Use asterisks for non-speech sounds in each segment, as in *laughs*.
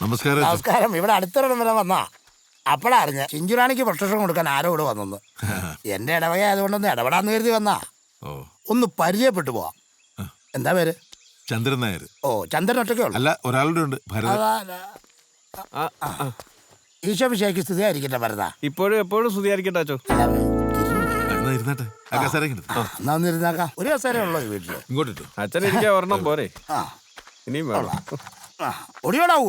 നമസ്കാരം. നമസ്കാരം. ഇവിടെ അടുത്തൊരിടം വരെ വന്നാ. അപ്പഴാ അറിഞ്ഞ. ചിഞ്ചുറാണിക്ക് പ്രൊട്ടക്ഷൻ കൊടുക്കാൻ ആരോ ഇവിടെ വന്നെന്ന് *laughs* എന്റെ ഇടവക ആയതുകൊണ്ടൊന്ന് ഇടപെടാന്ന് കരുതി വന്നാ. ഓ. ഒന്ന് പരിചയപ്പെട്ടു പോവാ. എന്താ പേര്? ചന്ദ്രൻ നായർ. ഓ ചന്ദ്രൻ ഒറ്റയ്ക്കേ ഉള്ളു. അല്ല ഒരാളുടെ ഉണ്ട് ഭരതൻ. ആ, ആ. ഈശോഭിഷേക്ക് സ്ഥിതി ആയിരിക്കട്ടെ ഭരത. ഇപ്പോഴും എപ്പോഴും സ്തുതിയായിരിക്കട്ടെ അച്ചോ? എന്നാ ഇരുന്നട്ടെ. ആ. കസേര ഇങ്ങ് എടുത്ത്. എന്നാ ഒന്നിരുന്നാക്കാം ഒരു അവസരമേ ഉള്ളൂ ഈ വീട്ടിൽ? ഇങ്ങോട്ട് ഇട്ടു അച്ഛൻ എനിക്ക് ഒരെണ്ണം പോരെ. ആ. ഇനിയും വേണം. ഒടിയോടാവൂ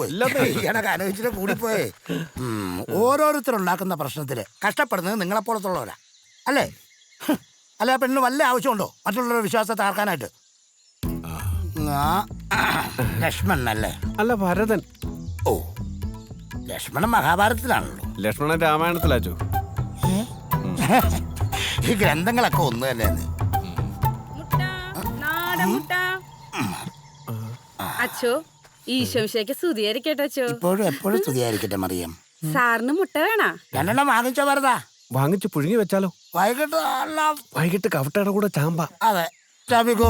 ആലോചിച്ചിട്ട് *laughs* കൂടിപ്പോയേ. ഓരോരുത്തരുണ്ടാക്കുന്ന പ്രശ്നത്തിൽ കഷ്ടപ്പെടുന്നത് നിങ്ങളെപ്പോലത്തുള്ളവരാ. അല്ലേ? അല്ലെ അല്ല പെണ്ണിന് വല്ല ആവശ്യമുണ്ടോ? മറ്റുള്ളവരുടെ വിശ്വാസത്തെ ആർക്കാനായിട്ട് ലക്ഷ്മണൻ അല്ലേ? അല്ല ഭരതൻ. ഓ ലക്ഷ്മണൻ മഹാഭാരതത്തിലാണല്ലോ. ലക്ഷ്മണൻ രാമായണത്തിലാച്ചോ? ഈ ഗ്രന്ഥങ്ങളൊക്കെ ഒന്ന് തന്നെ മുട്ട നാടൻ മുട്ട. അച്ചോ ഈശോമിശയ്ക്ക് സ്തുതിയായിരിക്കട്ടെ അച്ചോ. ഇപ്പോഴും എപ്പോഴും സ്തുതിയായിരിക്കട്ടെ മറിയം. സാറിന് മുട്ട വേണ? രണ്ടെണ്ണം വാങ്ങിച്ചോ വെറുതാ. വാങ്ങിച്ചു പുഴുങ്ങി വെച്ചാലോ? വൈകിട്ട് എല്ലാം വൈകിട്ട് കവട്ടയുടെ കൂടെ ചാമ്പ. അതെ. ചാമ്പിക്കോ.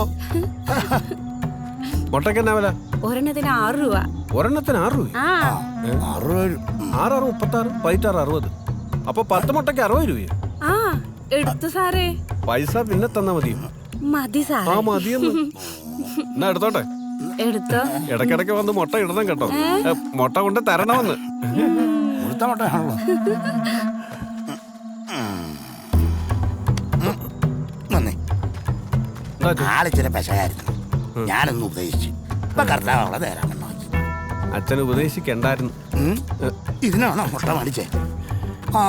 മുട്ടയ്ക്ക് എന്നാ വില? ഒരെണ്ണത്തിന് ആറ് രൂപ. ഒരെണ്ണത്തിന് ആറ് രൂപ ആ അറുപത് ആറാറ് മുപ്പത്താറ് പതിറ്റാറ് അറുപത്. അപ്പൊ പത്ത് മുട്ടയ്ക്ക് അറുപത് രൂപയോ? ആ എടുത്തു സാറേ. പൈസ പിന്നെ തന്നാ മതി മതി ആ സാറേ മതിയെന്ന്. *laughs* എന്നാ എടുത്തോട്ടെ? എടുത്തോ? ഇടക്കിടക്ക് വന്ന് മുട്ട ഇടണം കേട്ടോ. മുട്ട കൊണ്ട് തരണമെന്ന്. മുട്ടയാണല്ലോ പെശകായിരുന്നു. ഞാനൊന്ന് ഉപദേശിച്ചു. ഇപ്പൊ കർത്താവ് അവളെ നേരാമെന്ന് അച്ഛൻ ഉപദേശിക്കണ്ടായിരുന്നു. ഇതിനാണോ മുട്ട മടിച്ചേ? ആ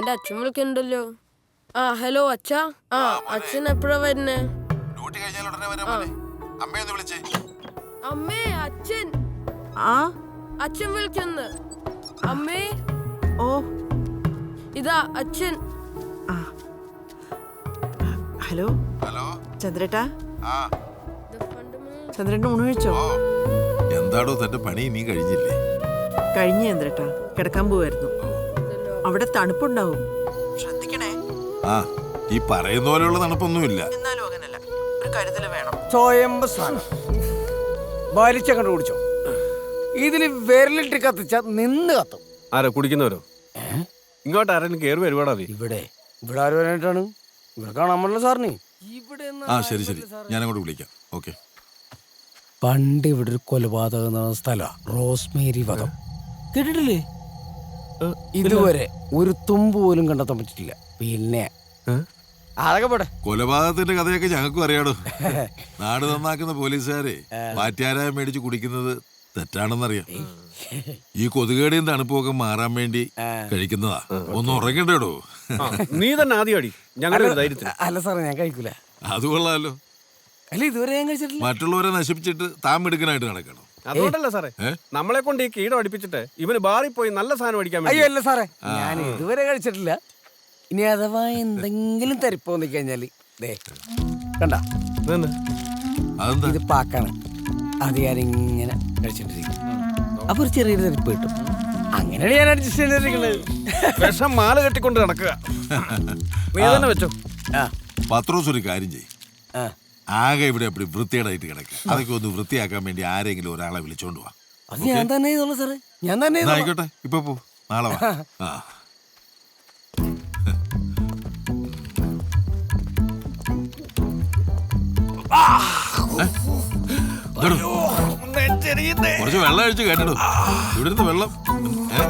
എന്റെ അച്ഛൻ വിളിക്കണ്ടല്ലോ. ആ ഹലോ അച്ഛാ. ആ അച്ഛൻ എപ്പോഴാ വരുന്നേ? ഡ്യൂട്ടി കഴിഞ്ഞാൽ ഉടനെ വരാൻ പോലെ അമ്മയൊന്ന് വിളിച്ചേ. അമ്മേ അച്ഛൻ. ആ? അച്ഛൻ വിളിക്കുന്നു. അമ്മേ. ഓ. ഇതാ അച്ഛൻ. ഹലോ? ഹലോ? ചന്ദ്രേട്ടാ? ആ. ചന്ദ്രേട്ടൻ ഊണ് കഴിച്ചോ? ഓ. എന്താടോ തന്റെ പണി നീ കഴിഞ്ഞില്ലേ? കഴിഞ്ഞ ചന്ദ്രേട്ടാ. കിടക്കാൻ പോവായിരുന്നു. അവിടെ തണുപ്പുണ്ടാവും. ശ്രദ്ധിക്കണേ. ആ ഈ പറയുന്ന പോലെയുള്ള തണുപ്പൊന്നുമില്ല. എന്നാലും അങ്ങനല്ല. ഒരു കരുതൽ വേണം. സ്വയംഭ സാധനം. വലിച്ച കണ്ടു കുടിച്ചോ. ഇതിൽ വിരലിട്ട് കത്തിച്ച നിന്ന് കത്തും. ആരാ കുടിക്കുന്നവരോ? ഇങ്ങോട്ട് ആരെങ്കിലും കയറി വരുവാടാ നീ. ഇവിടെ ഇവിടെ ആര് വരാനായിട്ടാണ്? ഇവിടെ കാണാൻ പറ്റില്ല സാറിന്. ഇവിടെ ആ ശരി ശരി. ഞാൻ അങ്ങോട്ട് വിളിക്കാം. ഓക്കെ. പണ്ട് ഇവിടെ ഒരു കൊലപാതകം നടന്ന സ്ഥലമാണ് റോസ്മേരി വധം. കേട്ടിട്ടില്ലേ? ഇതുവരെ ഒരു തുമ്പ് പോലും കണ്ടെത്താൻ പറ്റിട്ടില്ല പിന്നെ. അതൊക്കെ പോട്ടെ. കൊലപാതകത്തിന്റെ കഥയൊക്കെ ഞങ്ങൾക്കും അറിയാടോ. *laughs* നാട് നന്നാക്കുന്ന പോലീസുകാരെ പാറ്റാരായ മേടിച്ച് കുടിക്കുന്നത് തെറ്റാണെന്നറിയാം. ഈ കൊതുകേടിയും തണുപ്പൊക്കെ മാറാൻ വേണ്ടി കഴിക്കുന്നതാ. ഒന്ന് ഉറങ്ങണ്ടേടോ. നീ തന്നെ ആദ്യം അടി. ഞങ്ങളുടെ അല്ല സാറേ ഞാൻ കഴിക്കൂല. അത് കൊള്ളാലോ. അല്ല ഇതുവരെ ഞാൻ കഴിച്ചിട്ടില്ല. മറ്റുള്ളവരെ നശിപ്പിച്ചിട്ട് താൻ മിടുക്കനായിട്ട് നടക്കണം. അതുകൊണ്ടല്ല സാറേ? നമ്മളെ കൊണ്ട് ഈ കീടം അടിപ്പിച്ചിട്ട് ഇവന് ബാറി പോയി നല്ല സാധനം അടിക്കാൻ അയ്യോ വേണ്ടി. അല്ല സാറേ. ഞാൻ ഇതുവരെ കഴിച്ചിട്ടില്ല. ഇനി അഥവാ എന്തെങ്കിലും തരിപ്പ് വന്നു കഴിഞ്ഞാൽ ദേ കണ്ട? ഇത് പാക്കാണ്. അത് ഞാനിങ്ങനെ കഴിച്ചിട്ടിരിക്കും അപ്പൊ ഒരു ചെറിയൊരു തരിപ്പ് കിട്ടും. അങ്ങനെയാണ് ഞാൻ അഡ്ജസ്റ്റ് ചെയ്തിരിക്കുന്നത്. വിഷം മാല കെട്ടിക്കൊണ്ട് നടക്കുക. *laughs* നീ തന്നെ വെച്ചോ. ആ. പത്രോസ് ഒരു കാര്യം ചെയ്യും. ആ. ആകെ ഇവിടെ അപ്പടി വൃത്തികേടായിട്ട് കിടക്കുക അതൊക്കെ ഒന്ന് വൃത്തിയാക്കാൻ വേണ്ടി ആരെങ്കിലും ഒരാളെ വിളിച്ചോണ്ട് വാ. അത് ഞാൻ തന്നെ ചെയ്തോളൂ സാറേ. ഞാൻ തന്നെ ചെയ്തോളാം. ആയിക്കോട്ടെ. ഇപ്പൊ പോ. നാളെ വാ. ആ. ഇതെടോ. കുറച്ച് വെള്ളം അഴിച്ച് കേട്ടോ ഇവിടുന്ന് വെള്ളം. ഏ?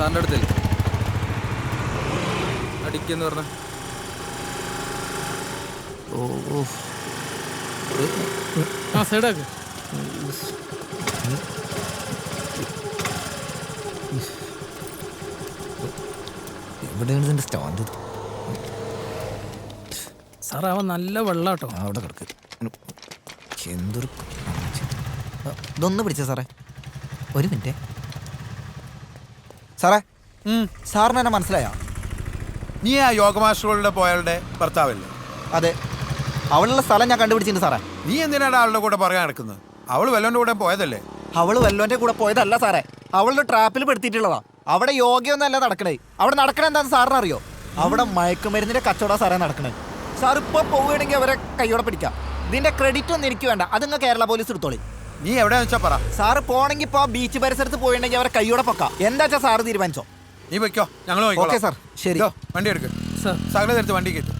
സാറിന്റെ അടുത്തേ. അടിക്കെന്ന് പറഞ്ഞ. ആ സൈഡാക്ക്. എവിടെയാണ് ഇതിന്റെ സ്റ്റാൻഡ്? സാറേ അവൻ നല്ല വെള്ളാട്ടോ. കേട്ടോ അവിടെ കിടക്ക്. എന്തൊരു ഇതൊന്ന് പിടിച്ച സാറേ. ഒരു മിനിറ്റ്. സാറേ സാറിന് എന്നെ മനസ്സിലായോ? നീ ആ യോഗ പോയാളുടെ ഭർത്താവല്ലേ? അതെ. അവളുള്ള സ്ഥലം ഞാൻ കണ്ടുപിടിച്ചിട്ടുണ്ട് സാറേ. നീ എന്തിനാണ് ആളുടെ കൂടെ പറയാൻ നടക്കുന്നത്? അവൾ വല്ലവന്റെ കൂടെ പോയതല്ലേ? അവൾ വല്ലോന്റെ കൂടെ പോയതല്ല സാറേ. അവളുടെ ട്രാപ്പിൽ പെടുത്തിയിട്ടുള്ളതാ. അവിടെ യോഗയൊന്നല്ല നടക്കണേ. അവിടെ നടക്കണേ എന്താന്ന് സാറിന് അറിയോ അവിടെ മയക്കുമരുന്നിന്റെ കച്ചവടം സാറേ നടക്കണേ. സാർ ഇപ്പൊ പോവുകയാണെങ്കിൽ അവരെ കൈയോടെ പിടിക്കാം. ഇതിന്റെ ക്രെഡിറ്റ് ഒന്നും എനിക്ക് വേണ്ട. അത് കേരള പോലീസ് എടുത്തോളി. നീ എവിടെയാന്ന് വെച്ചാ പറ. സാറ് പോണെങ്കിൽ ഇപ്പൊ ബീച്ച് പരിസരത്ത് പോയിട്ടുണ്ടെങ്കിൽ അവരെ കൈയോടെ പൊക്കാം. എന്താ വെച്ചാ സാറ് തീരുമാനിച്ചോ? നീ വെക്കോ ഞങ്ങൾ ഓക്കെ സാർ. ശരി. വണ്ടി എടുക്ക്. സകല എടുത്ത് വണ്ടി കയറ്റും.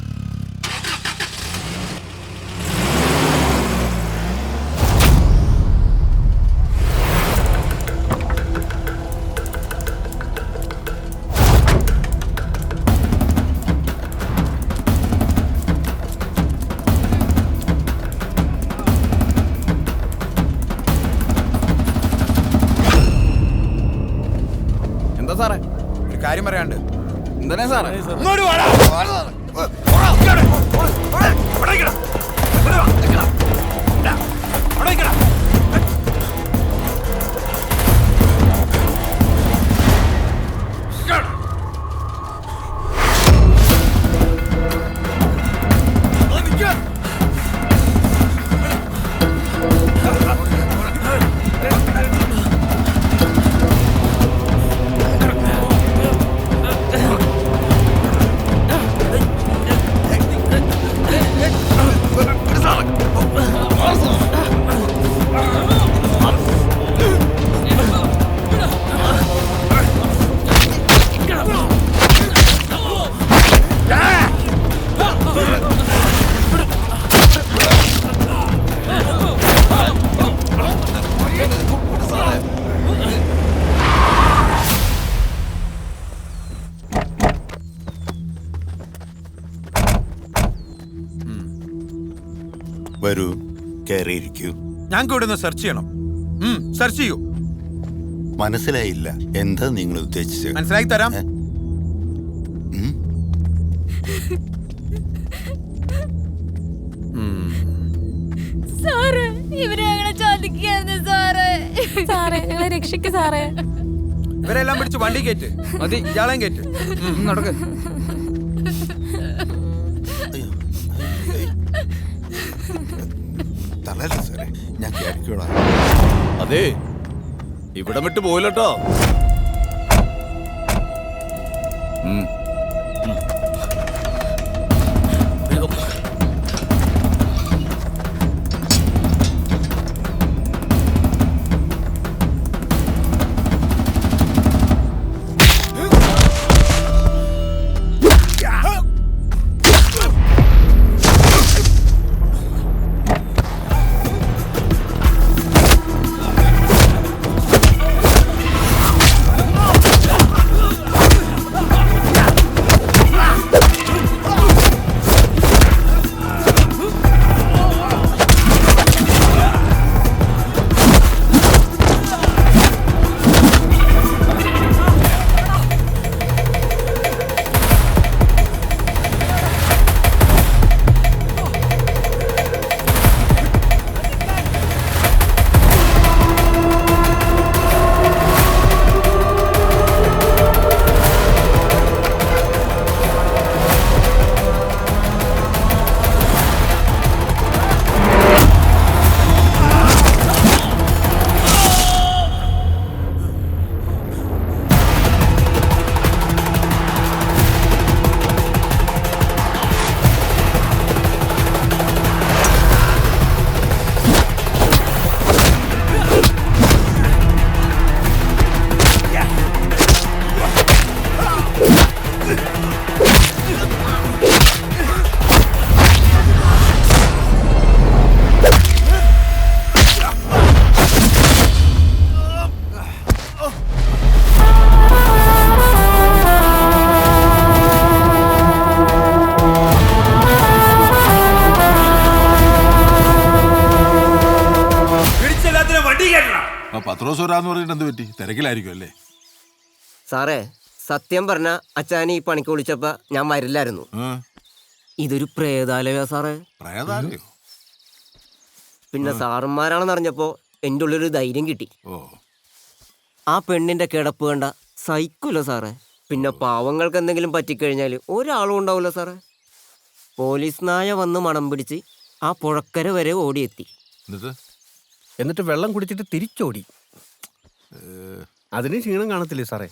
എന്താ സാറേ വരൂ കയറിയിരിക്കൂ. ഞാൻ കൂടെ ഒന്ന് സെർച്ച് ചെയ്യണം സെർച്ച് ചെയ്യൂ. മനസ്സിലായില്ല. എന്താ നിങ്ങൾ ഉദ്ദേശിച്ചത്? മനസ്സിലാക്കി തരാം? സാറേ ഇവരെ സാറേ. സാറേ ഞങ്ങളെ രക്ഷിക്ക് സാറേ. ഇവരെല്ലാം പിടിച്ച് വണ്ടി കയറ്റ്. മതി. ഇയാളെയും കയറ്റ്. ഉം, നടക്ക്. തളരല്ല സാറേ. ഞാൻ കയറിക്കോളാം അതെ ഇവിടെ വിട്ട് പോയില്ലട്ടോ. പത്രോസ് പറഞ്ഞിട്ട് എന്ത് പറ്റി? തിരക്കിലായിരിക്കും അല്ലേ? സാറേ സത്യം പറഞ്ഞ അച്ഛാൻ ഈ പണിക്ക് വിളിച്ചപ്പോ ഞാൻ വരില്ലായിരുന്നു. ഇതൊരു പ്രേതാലയ സാറേ? പ്രേതാലയോ? പിന്നെ സാറന്മാരാണെന്ന് അറിഞ്ഞപ്പോ എന്റെ ഉള്ളിലൊരു ധൈര്യം കിട്ടി. ഓ. ആ പെണ്ണിന്റെ കിടപ്പ് കണ്ട സഹിക്കൂല സാറേ? പിന്നെ പാവങ്ങൾക്ക് എന്തെങ്കിലും പറ്റിക്കഴിഞ്ഞാൽ ഒരാളും ഉണ്ടാവില്ല സാറേ? പോലീസ് നായ വന്ന് മണം പിടിച്ച് ആ പുഴക്കര വരെ ഓടിയെത്തി. എന്നിട്ട്? എന്നിട്ട് വെള്ളം കുടിച്ചിട്ട് തിരിച്ചോടി. അതിന് ക്ഷീണം കാണത്തില്ലേ സാറേ?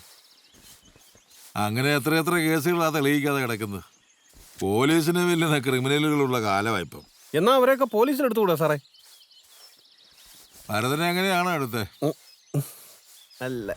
അങ്ങനെ എത്ര എത്ര കേസുകളാ തെളിയിക്കാതെ കിടക്കുന്നത്. പോലീസിന് വലിയ ക്രിമിനലുകളുള്ള കാലമായിപ്പം എന്നാ അവരെയൊക്കെ പോലീസിലെടുത്തുകൂടാ സാറേ? ഭരതനെ എങ്ങനെയാണോ എടുത്തേ? അല്ല.